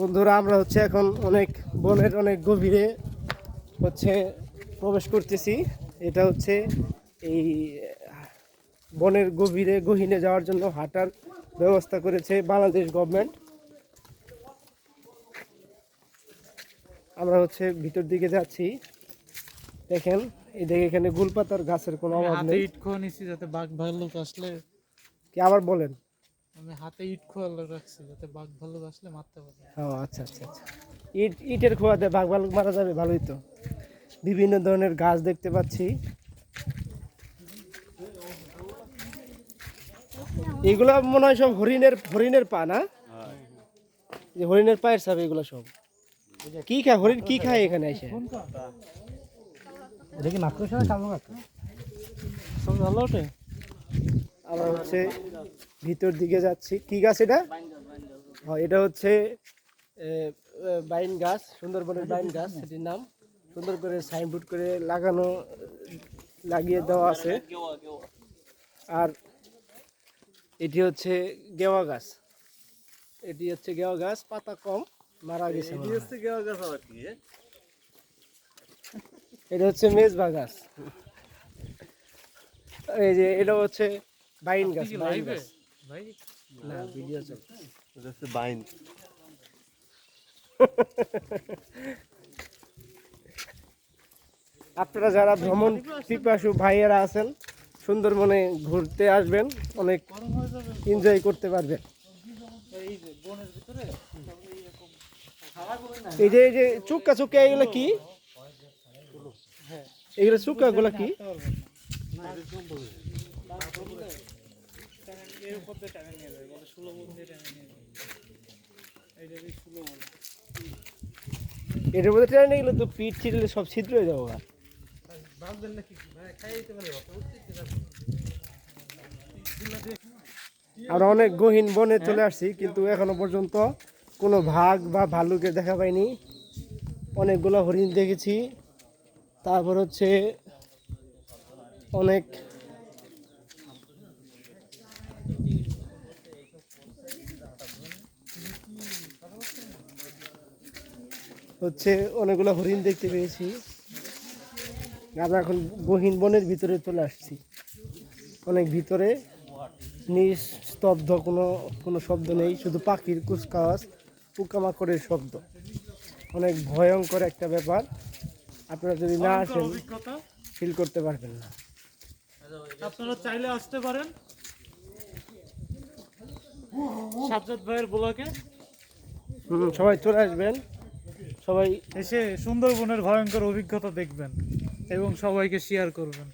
বন্ধুরা আমরা হচ্ছে এখন অনেক বনের অনেক গভীরে হচ্ছে প্রবেশ করতেছি। এটা হচ্ছে এই বনের গভীরে গহীনে যাওয়ার জন্য হাঁটার ব্যবস্থা করেছে বাংলাদেশ গভর্নমেন্ট। আমরা হচ্ছে ভিতর দিকে যাচ্ছি। দেখেন এই দেখে এখানে গুলপাতার গাছের কোনো অভাব নেই। যাতে বাঘ ভাল্লুক আসলে কি আবার বলেন? আমি হাতে ইট খোয়া রাখছি যাতে বাঘ ভাল্লুক আসলে মারতে পারে। ও আচ্ছা আচ্ছা আচ্ছা। ইট ইটের খোয়াতে বাঘ ভালুক মারা যাবে ভালোই তো। বিভিন্ন ধরনের গাছ দেখতে পাচ্ছি। এগুলো মনে হয় সব হরিণের হরিণের পা না? যে হরিণের পায়ের সাবে এগুলো সব। কি খায় হরিণ কি খায় এখানে এসে? এটা কি মাকড়সা না কালো মাকড় সব ভালো ওঠে? আমরা হচ্ছে ভিতর দিকে যাচ্ছি। কি গাছ এটা? হ্যাঁ এটা হচ্ছে বাইন গাছ সুন্দরবনের বাইন গাছ সেটির নাম। সুন্দর করে সাইনবোর্ড করে লাগানো লাগিয়ে দেওয়া আছে। আর এটি হচ্ছে গেওয়া গাছ। এটি হচ্ছে গেওয়া গাছ পাতা কম মারা গেছে। এটা হচ্ছে মেজবা গাছ। এই যে এটা হচ্ছে বাইন গাছ বাইন গাছ। ভাই? না ভিডিও চলছে বাইন। আপনারা যারা ভ্রমণ পিপাসু ভাইয়েরা আছেন সুন্দরবনে ঘুরতে আসবেন অনেক এনজয় করতে পারবেন। এই যে এই যে চুক্কা চুক্কা এগুলো কি? এগুলো চুক্কা গুলো কি? টানে টানে এটার মধ্যে ট্রেন এগুলো তো পিঠ ছিটলে সব ছিদ্র হয়ে যাব আমরা অনেক গহীন বনে চলে আসছি, কিন্তু এখনও পর্যন্ত কোনো ভাগ বা ভালুকের দেখা পাইনি। অনেকগুলো হরিণ দেখেছি। তারপর হচ্ছে অনেক হচ্ছে অনেকগুলো হরিণ দেখতে পেয়েছি। আমরা এখন গহীন বনের ভিতরে চলে আসছি। অনেক ভিতরে নিস্তব্ধ কোনো কোনো শব্দ নেই শুধু পাখির কুচকাওয়াজ পোকামাকড়ের শব্দ। অনেক ভয়ঙ্কর একটা ব্যাপার। আপনারা যদি না আসেন ফিল করতে পারবেন না। আপনারা চাইলে আসতে পারেন। সাজ্জাদ ভাইয়ের ব্লকে হুম, সবাই চলে আসবেন। সবাই এসে সুন্দরবনের ভয়ঙ্কর অভিজ্ঞতা দেখবেন এবং সবাইকে শেয়ার করবেন।